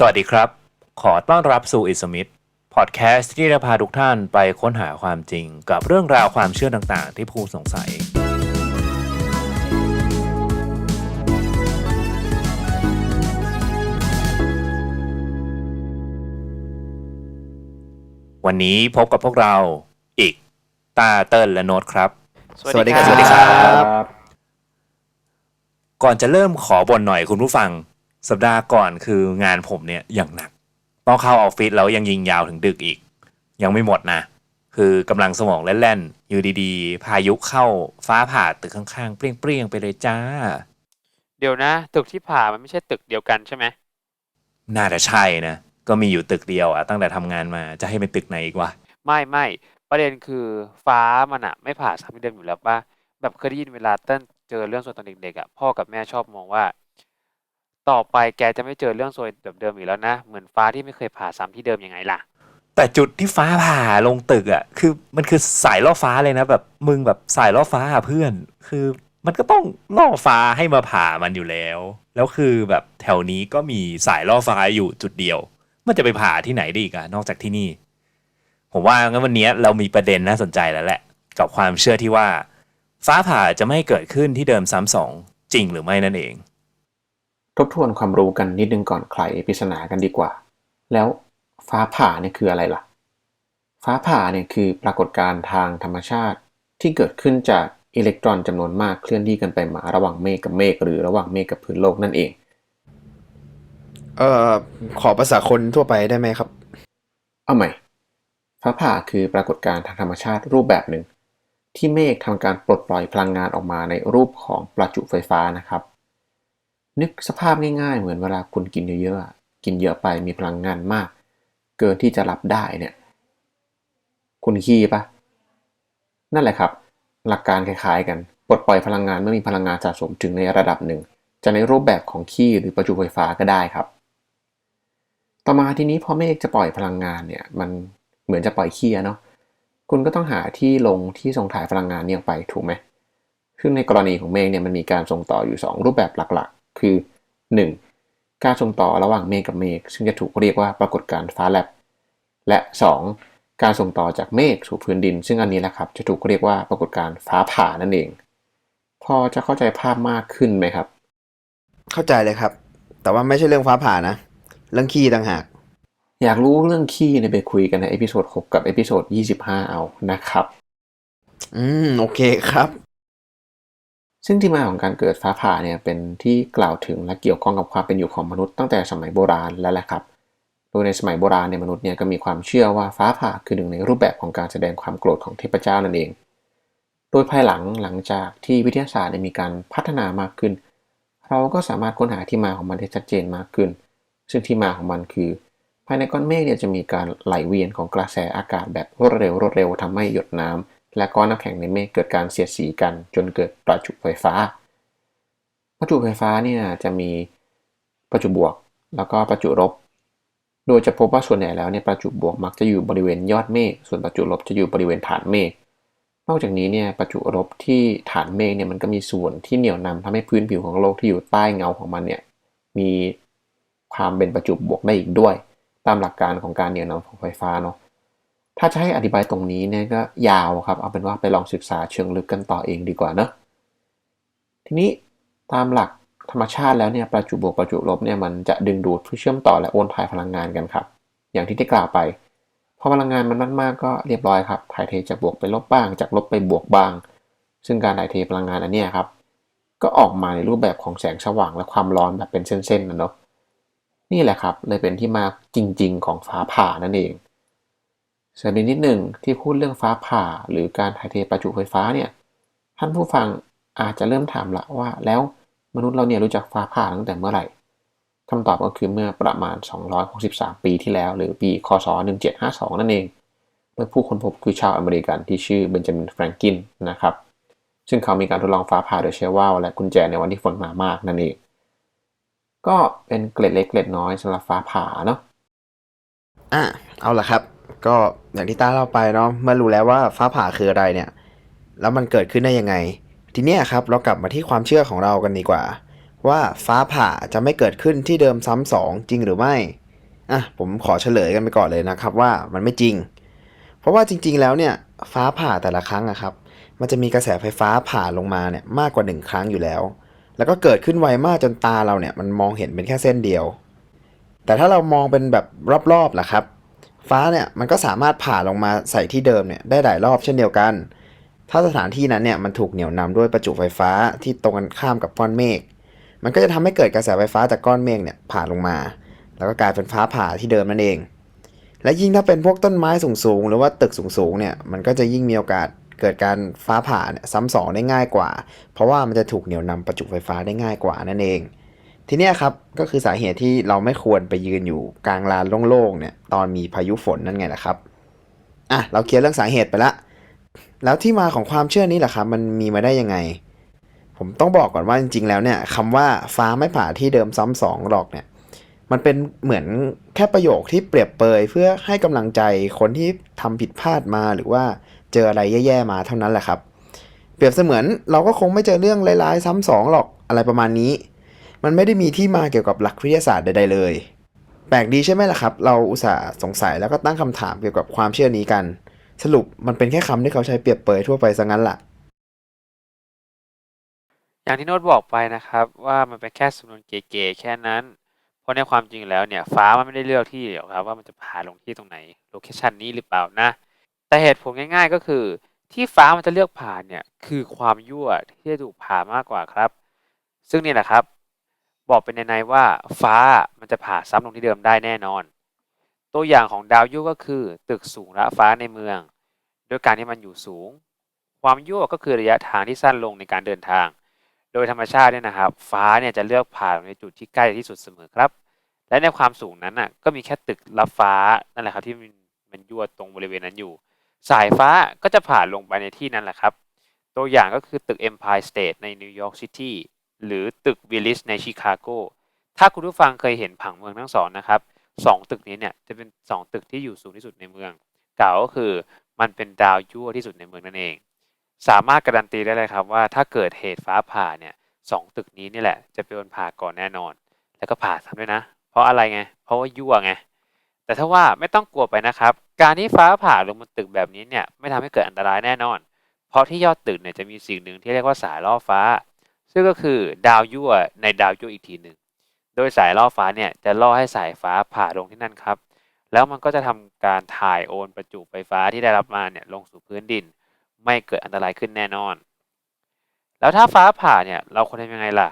สวัสดีครับ ขอต้อนรับสู่อิสมิธพอดแคสต์ที่จะพาทุกท่านไปค้นหาความจริงกับเรื่องราวความเชื่อต่างๆ ที่ผู้สงสัย วันนี้พบกับพวกเราอีกตาเติ้ลและโน้ตครับ สวัสดีครับ สวัสดีครับ ก่อนจะเริ่มขอบ่นหน่อยคุณผู้ฟัง สัปดาห์ก่อนคืองานผมเนี่ยอย่างหนัก ต้องเข้าออฟฟิศแล้วยังยิงยาวถึงดึกอีก ยังไม่หมดนะ คือกำลังสมองแล่นๆ อยู่ดีๆ พายุเข้าฟ้าผ่าตึกข้างๆ เปรี้ยงๆ ไปเลยจ้า เดี๋ยวนะ ตึกที่ผ่ามันไม่ใช่ตึกเดียวกันใช่ไหมน่าจะใช่นะ ก็มีอยู่ตึกเดียวอะตั้งแต่ทำงานมาจะให้เป็นตึกไหนอีกวะไม่ไม่ประเด็นคือฟ้ามันอะไม่ผ่าซ้ำที่เดิมอยู่แล้วป่ะแบบเคยได้ยินเวลาเต้นเจอเรื่องส่วนตอนเด็กๆอะพ่อกับแม่ชอบมองว่า ต่อไปแกจะไม่เจอเรื่องซวยแบบเดิมอีกแล้วนะ เหมือนฟ้าที่ไม่เคยผ่าซ้ำที่เดิมยังไงล่ะ แต่จุดที่ฟ้าผ่าลงตึกอะคือมันคือสายล่อฟ้าเลยนะ แบบมึงแบบสายล่อฟ้าอะเพื่อน คือมันก็ต้องล่อฟ้าให้มาผ่ามันอยู่แล้ว แล้วคือแบบแถวนี้ก็มีสายล่อฟ้าอยู่จุดเดียว มันจะไปผ่าที่ไหนได้อีกอะนอกจากที่นี่ ผมว่างั้นวันนี้เรามีประเด็นน่าสนใจแล้วแหละ กับความเชื่อที่ว่า ฟ้าผ่าจะไม่เกิดขึ้นที่เดิมซ้ำสองจริงหรือไม่นั่นเอง ทบทวนความรู้กันนิดนึงก่อนใครปริศนากันดีกว่า แล้วฟ้าผ่าเนี่ยคืออะไรล่ะ ฟ้าผ่าเนี่ยคือปรากฏการณ์ทางธรรมชาติที่เกิดขึ้นจากอิเล็กตรอนจำนวนมากเคลื่อนที่กันไปมาระหว่างเมฆกับเมฆหรือระหว่างเมฆกับพื้นโลกนั่นเอง เอ่อ ขอภาษาคนทั่วไปได้ไหมครับ เอาใหม่ ฟ้าผ่าคือปรากฏการณ์ทางธรรมชาติรูปแบบหนึ่ง ที่เมฆทำการปลดปล่อยพลังงานออกมาในรูปของประจุไฟฟ้านะครับ นึกสภาพง่ายๆ เหมือนเวลาคุณกินเยอะๆกินเยอะไปมีพลังงานมาก เกินที่จะรับได้เนี่ย คุณขี้ปะนั่นแหละครับ หลักการคล้ายๆ กันปลดปล่อยพลังงานเมื่อมีพลังงานสะสมถึงในระดับหนึ่ง จะในรูปแบบของขี้หรือประจุไฟฟ้าก็ได้ครับ ต่อมาทีนี้พอเมฆจะปล่อยพลังงานเนี่ย มันเหมือนจะปล่อยขี้เนาะคุณก็ต้องหาที่ลงที่ส่งถ่ายพลังงานเนี่ยออกไปถูกไหมซึ่งในกรณีของเมฆเนี่ยมันมีการส่งต่ออยู่ 2 รูปแบบหลัก คือ 1. การส่งต่อระหว่างเมฆกับเมฆซึ่งจะถูกเรียกว่าปรากฏการณ์ฟ้าแลบ และ 2. การส่งต่อจากเมฆสู่พื้นดิน ซึ่งอันนี้แหละครับจะถูกเรียกว่าปรากฏการณ์ฟ้าผ่านั่นเอง พอจะเข้าใจภาพมากขึ้นไหมครับ เข้าใจเลยครับ แต่ว่าไม่ใช่เรื่องฟ้าผ่านะ เรื่องขี้ต่างหาก อยากรู้เรื่องขี้เนี่ยไปคุยกันในเอพิโซด6กับเอพิโซด25 เอานะครับ อืม โอเคครับ ซึ่งที่มาของการเกิดฟ้าผ่าเนี่ยเป็นที่กล่าวถึงและเกี่ยวข้องกับความเป็นอยู่ของมนุษย์ตั้งแต่สมัยโบราณแล้วแหละครับ โดยในสมัยโบราณเนี่ยมนุษย์เนี่ยก็มีความเชื่อว่าฟ้าผ่าคือหนึ่งในรูปแบบของการแสดงความโกรธของเทพเจ้านั่นเอง โดยภายหลังหลังจากที่วิทยาศาสตร์ได้มีการพัฒนามากขึ้น เราก็สามารถค้นหาที่มาของมันได้ชัดเจนมากขึ้น ซึ่งที่มาของมันคือ ภายในก้อนเมฆเนี่ยจะมีการไหลเวียนของกระแสอากาศแบบรวดเร็วรวดเร็วทำให้หยดน้ำ และก้อนน้ำแข็งในเมฆเกิดการเสียดสีกันจนเกิดประจุไฟฟ้า ประจุไฟฟ้าเนี่ยจะมีประจุบวกแล้วก็ประจุลบ โดยจะพบว่าส่วนใหญ่แล้วเนี่ยประจุบวกมักจะอยู่บริเวณยอดเมฆ ส่วนประจุลบจะอยู่บริเวณฐานเมฆ นอกจากนี้เนี่ยประจุลบที่ฐานเมฆเนี่ยมันก็มีส่วนที่เหนี่ยวนำทำให้พื้นผิวของโลกที่อยู่ใต้เงาของมันเนี่ยมีความเป็นประจุบวกได้อีกด้วย ตามหลักการของการเหนี่ยวนำของไฟฟ้าเนาะ ถ้าจะให้อธิบายตรงนี้เนี่ยก็ยาวครับ เอาเป็นว่าไปลองศึกษาเชิงลึกกันต่อเองดีกว่าเนอะทีนี้ตามหลักธรรมชาติแล้วเนี่ยประจุบวกประจุลบเนี่ยมันจะดึงดูดเพื่อเชื่อมต่อและโอนถ่ายพลังงานกันครับ อย่างที่ได้กล่าวไปพอพลังงานมันมากๆก็เรียบร้อยครับถ่ายเทจากบวกไปลบบ้าง จากลบไปบวกบ้าง ซึ่งการถ่ายเทพลังงานอันนี้ครับ ก็ออกมาในรูปแบบของแสงสว่างและความร้อนแบบเป็นเส้นๆนะเนาะนี่แหละครับเลยเป็นที่มาจริง ๆ ของฟ้าผ่านั่นเอง สริมอีกนิดหนึ่งที่พูดเรื่องฟ้าผ่าหรือการถ่ายเทประจุไฟฟ้าเนี่ยท่านผู้ฟังอาจจะเริ่มถามละว่า แล้วมนุษย์เราเนี่ยรู้จักฟ้าผ่าตั้งแต่เมื่อไหร่คำตอบก็คือเมื่อประมาณ 263 ปีที่แล้ว หรือปีคศ 1752 นั่นเอง เมื่อผู้ค้นพบคือชาวอเมริกันที่ชื่อเบนจามินแฟรงกินนะครับ ซึ่งเขามีการทดลองฟ้าผ่าโดยใช้ว่าวและกุญแจในวันที่ฝนมามากนั่นเอง ก็เป็นเกล็ดเล็กเกล็ดน้อยสำหรับฟ้าผ่าเนาะอะเอาละครับ ก็อย่างที่ต้าเล่าไปเนาะเมื่อรู้แล้วว่าฟ้าผ่าคืออะไรเนี่ย แล้วมันเกิดขึ้นได้ยังไง ทีเนี้ยครับเรากลับมาที่ความเชื่อของเรากันดีกว่า ว่าฟ้าผ่าจะไม่เกิดขึ้นที่เดิมซ้ำสองจริงหรือไม่อะผมขอเฉลยกันไปก่อนเลยนะครับว่ามันไม่จริง เพราะว่าจริง ๆ แล้วเนี่ยฟ้าผ่าแต่ละครั้งอะครับ มันจะมีกระแสไฟฟ้าผ่าลงมาเนี่ยมากกว่าหนึ่งครั้งอยู่แล้ว แล้วก็เกิดขึ้นไวมากจนตาเราเนี่ยมันมองเห็นเป็นแค่เส้นเดียว แต่ถ้าเรามองเป็นแบบรอบๆล่ะครับ ฟ้าเนี่ยมันก็สามารถผ่าลงมาใส่ที่เดิมเนี่ยได้หลายรอบเช่นเดียวกัน ถ้าสถานที่นั้นเนี่ยมันถูกเหนี่ยวนำด้วยประจุไฟฟ้าที่ตรงกันข้ามกับก้อนเมฆ มันก็จะทำให้เกิดกระแสไฟฟ้าจากก้อนเมฆเนี่ยผ่าลงมา แล้วก็กลายเป็นฟ้าผ่าที่เดิมนั่นเอง และยิ่งถ้าเป็นพวกต้นไม้สูงๆ หรือว่าตึกสูงๆเนี่ยมันก็จะยิ่งมีโอกาสเกิดการฟ้าผ่าเนี่ยซ้ำสองได้ง่ายกว่า เพราะว่ามันจะถูกเหนี่ยวนำประจุไฟฟ้าได้ง่ายกว่านั่นเอง ทีเนี้ยครับก็คือสาเหตุที่เราไม่ควรไปยืนอยู่กลางลานโล่งๆเนี่ยตอนมีพายุฝนนั่นไงแหละครับอะเราเคลียร์เรื่องสาเหตุไปละ แล้วที่มาของความเชื่อนี้แหละครับ มันมีมาได้ยังไง ผมต้องบอกก่อนว่าจริง ๆ แล้วเนี่ยคำว่าฟ้าไม่ผ่าที่เดิมซ้ำสองหรอกเนี่ยมันเป็นเหมือนแค่ประโยคที่เปรียบเปยเพื่อให้กำลังใจคนที่ทำผิดพลาดมาหรือว่าเจออะไรแย่ๆมาเท่านั้นแหละครับ เปรียบเสมือนเราก็คงไม่เจอเรื่องร้ายๆซ้ำสองหรอกอะไรประมาณนี้ มันไม่ได้มีที่มาเกี่ยวกับหลักวิทยาศาสตร์ใดๆเลย แปลกดีใช่ไหมล่ะครับ เราอุตส่าห์สงสัยแล้วก็ตั้งคำถามเกี่ยวกับความเชื่อนี้กัน สรุปมันเป็นแค่คำที่เขาใช้เปรียบเปรยทั่วไปซะงั้นล่ะ อย่างที่โน้ตบอกไปนะครับ ว่ามันเป็นแค่สำนวนเก๋ๆแค่นั้น เพราะในความจริงแล้วเนี่ยฟ้ามันไม่ได้เลือกที่หรอกครับว่ามันจะผ่าลงที่ตรงไหนโลเคชันนี้หรือเปล่านะแต่เหตุผลง่ายๆก็คือ ที่ฟ้ามันจะเลือกผ่าเนี่ยคือความยั่วที่จะถูกผ่ามากกว่าครับ ซึ่งนี่แหละครับ บอกเป็นในๆว่าฟ้ามันจะผ่าซ้ำลงที่เดิมได้แน่นอน ตัวอย่างของดาวยั่วก็คือ ตึกสูงระฟ้าในเมืองโดยการที่มันอยู่สูง ความยั่วก็คือระยะทางที่สั้นลงในการเดินทาง โดยธรรมชาติเนี่ยนะครับ ฟ้าเนี่ยจะเลือกผ่าลงในจุดที่ใกล้ที่สุดเสมอครับ และในความสูงนั้นน่ะก็มีแค่ตึกรับฟ้านั่นแหละครับที่มันมันยั่วตรงบริเวณนั้นอยู่ สายฟ้าก็จะผ่านลงไปในที่นั้นแหละครับ ตัวอย่างก็คือตึก Empire State ในนิวยอร์กซิตี้ หรือตึก Willis ในชิคาโก ถ้าคุณผู้ฟังเคยเห็นผังเมืองทั้งสองนะครับสองตึกนี้เนี่ยจะเป็นสองตึกที่อยู่สูงที่สุดในเมือง กล่าวก็คือมันเป็นดาวยั่วที่สุดในเมืองนั่นเอง สามารถการันตีได้เลยครับว่าถ้าเกิดเหตุฟ้าผ่าเนี่ยสองตึกนี้นี่แหละจะเป็นคนผ่าก่อนแน่นอน แล้วก็ผ่าซ้ำด้วยนะ เพราะอะไรไง เพราะว่ายั่วไง แต่ถ้าว่าไม่ต้องกลัวไปนะครับ การที่ฟ้าผ่าลงบนตึกแบบนี้เนี่ยไม่ทำให้เกิดอันตรายแน่นอน เพราะที่ยอดตึกเนี่ยจะมีสิ่งหนึ่งที่เรียกว่าสายล่อฟ้า ซึ่งก็คือดาวยั่วในดาวยั่วอีกทีหนึ่ง โดยสายล่อฟ้าเนี่ยจะล่อให้สายฟ้าผ่าลงที่นั่นครับ แล้วมันก็จะทำการถ่ายโอนประจุไฟฟ้าที่ได้รับมาเนี่ยลงสู่พื้นดิน ไม่เกิดอันตรายขึ้นแน่นอน แล้วถ้าฟ้าผ่าเนี่ยเราควรทำยังไงล่ะ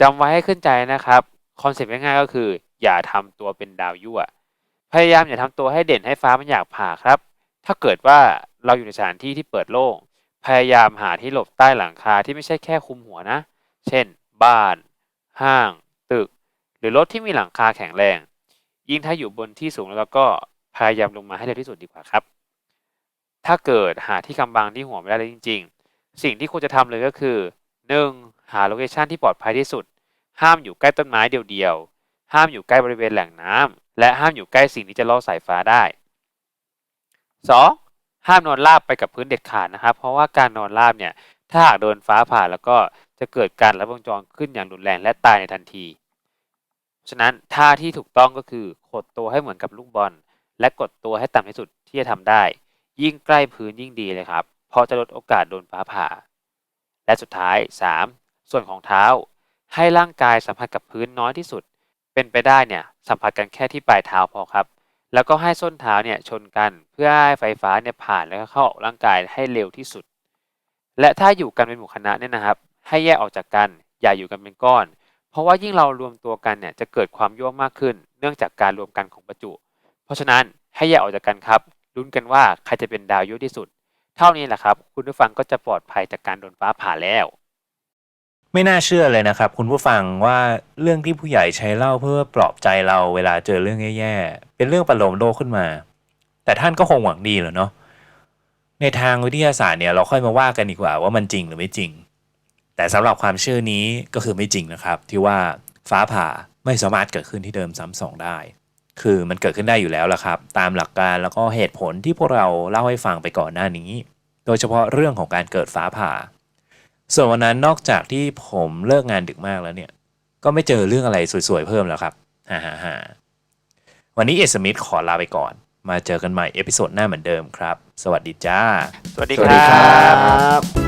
จำไว้ให้ขึ้นใจนะครับ คอนเซ็ปต์ง่ายๆก็คือ อย่าทำตัวเป็นดาวยั่ว พยายามอย่าทำตัวให้เด่นให้ฟ้ามันอยากผ่าครับ ถ้าเกิดว่าเราอยู่ในสถานที่ที่เปิดโล่ง พยายามหาที่หลบใต้หลังคาที่ไม่ใช่แค่คุมหัวนะ เช่น บ้าน ห้าง ตึก หรือรถที่มีหลังคาแข็งแรง ยิ่งถ้าอยู่บนที่สูงแล้วก็พยายามลงมาให้เร็วที่สุดดีกว่าครับ ถ้าเกิดหาที่กำบังที่หัวไม่ได้เลยจริง ๆ สิ่งที่ควรจะทำเลยก็คือ 1. หาโลเคชันที่ปลอดภัยที่สุด ห้ามอยู่ใกล้ต้นไม้เดียวๆ ห้ามอยู่ใกล้บริเวณแหล่งน้ำและห้ามอยู่ใกล้สิ่งที่จะล่อสายฟ้าได้ 2. ห้ามนอนราบไปกับพื้นเด็ดขาดนะครับ เพราะว่าการนอนราบเนี่ยถ้าหากโดนฟ้าผ่าแล้วก็จะเกิดการระเบิดวงจรขึ้นอย่างรุนแรงและตายในทันที ฉะนั้นท่าที่ถูกต้องก็คือขดตัวให้เหมือนกับลูกบอล และกดตัวให้ต่ำที่สุดที่จะทำได้ ยิ่งใกล้พื้นยิ่งดีเลยครับ เพราะจะลดโอกาสโดนฟ้าผ่า และสุดท้าย 3. ส่วนของเท้า ให้ร่างกายสัมผัสกับพื้นน้อยที่สุด เป็นไปได้เนี่ยสัมผัสกันแค่ที่ปลายเท้าพอครับ แล้วก็ให้ส้นเท้าเนี่ยชนกันเพื่อให้ไฟฟ้าเนี่ยผ่านแล้วก็เข้าออกร่างกายให้เร็วที่สุด และถ้าอยู่กันเป็นหมู่คณะเนี่ยนะครับ ให้แยกออกจากกันอย่าอยู่กันเป็นก้อน เพราะว่ายิ่งเรารวมตัวกันเนี่ยจะเกิดความยั่วมากขึ้น เนื่องจากการรวมกันของประจุ เพราะฉะนั้นให้แยกออกจากกันครับลุ้นกันว่าใครจะเป็นดาวยั่วที่สุด เท่านี้แหละครับ คุณผู้ฟังก็จะปลอดภัยจากการโดนฟ้าผ่าแล้ว ไม่น่าเชื่อเลยนะครับ คุณผู้ฟังว่าเรื่องที่ผู้ใหญ่ใช้เล่าเพื่อปลอบใจเราเวลาเจอเรื่องแย่ๆ เป็นเรื่องประโลมโลกขึ้นมา แต่ท่านก็คงหวังดีเหรอเนาะในทางวิทยาศาสตร์เนี่ยเราค่อยมาว่ากันดีกว่าว่ามันจริงหรือไม่จริง แต่สำหรับความเชื่อนี้ก็คือไม่จริงนะครับ ที่ว่าฟ้าผ่าไม่สามารถเกิดขึ้นที่เดิมซ้ำสองได้ คือมันเกิดขึ้นได้อยู่แล้วล่ะครับ ตามหลักการแล้วก็เหตุผลที่พวกเราเล่าให้ฟังไปก่อนหน้านี้ โดยเฉพาะเรื่องของการเกิดฟ้าผ่า ส่วนวันนั้นนอกจากที่ผมเลิกงานดึกมากแล้วเนี่ย ก็ไม่เจอเรื่องอะไรสวยๆเพิ่มแล้วครับฮ่าฮ่าฮ่าวันนี้เอสมิธขอลาไปก่อน มาเจอกันใหม่เอพิโซดหน้าเหมือนเดิมครับ สวัสดีจ้า สวัสดีครับ